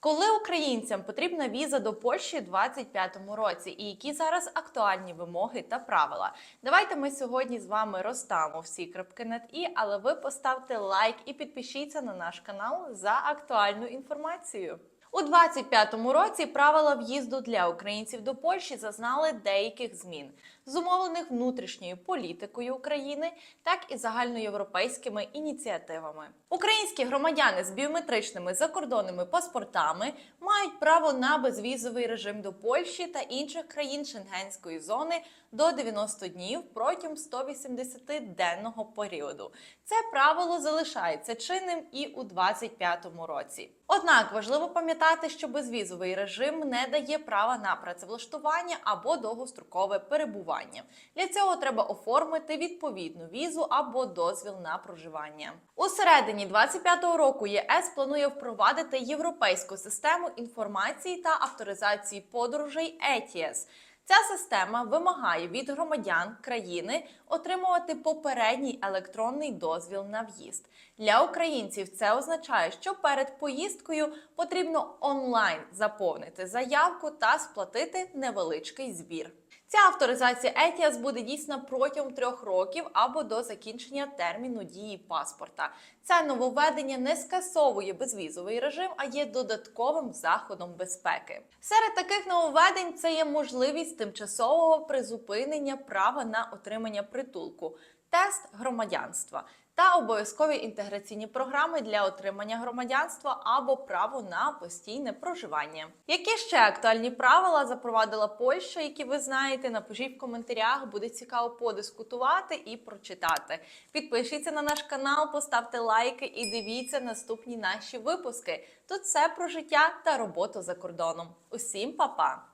Коли українцям потрібна віза до Польщі у 2025 році, і які зараз актуальні вимоги та правила? Давайте ми сьогодні з вами розставимо всі крапки над і, але ви поставте лайк і підпишіться на наш канал за актуальну інформацію. У 2025 році правила в'їзду для українців до Польщі зазнали деяких змін, зумовлених внутрішньою політикою України, так і загальноєвропейськими ініціативами. Українські громадяни з біометричними закордонними паспортами мають право на безвізовий режим до Польщі та інших країн Шенгенської зони до 90 днів протягом 180-денного періоду. Це правило залишається чинним і у 2025 році. Однак важливо пам'ятати, що безвізовий режим не дає права на працевлаштування або довгострокове перебування. Для цього треба оформити відповідну візу або дозвіл на проживання. У середині 25-го року ЄС планує впровадити європейську систему інформації та авторизації подорожей ETIAS. Ця система вимагає від громадян країни отримувати попередній електронний дозвіл на в'їзд. Для українців це означає, що перед поїздкою потрібно онлайн заповнити заявку та сплатити невеличкий збір. Ця авторизація ETIAS буде дійсна протягом трьох років або до закінчення терміну дії паспорта. Це нововведення не скасовує безвізовий режим, а є додатковим заходом безпеки. Серед таких нововведень це є можливість тимчасового призупинення права на отримання притулку, тест громадянства та обов'язкові інтеграційні програми для отримання громадянства або право на постійне проживання. Які ще актуальні правила запровадила Польща, які ви знаєте? Напишіть в коментарях, буде цікаво подискутувати і прочитати. Підпишіться на наш канал, поставте лайки і дивіться наступні наші випуски. Тут все про життя та роботу за кордоном. Усім па-па!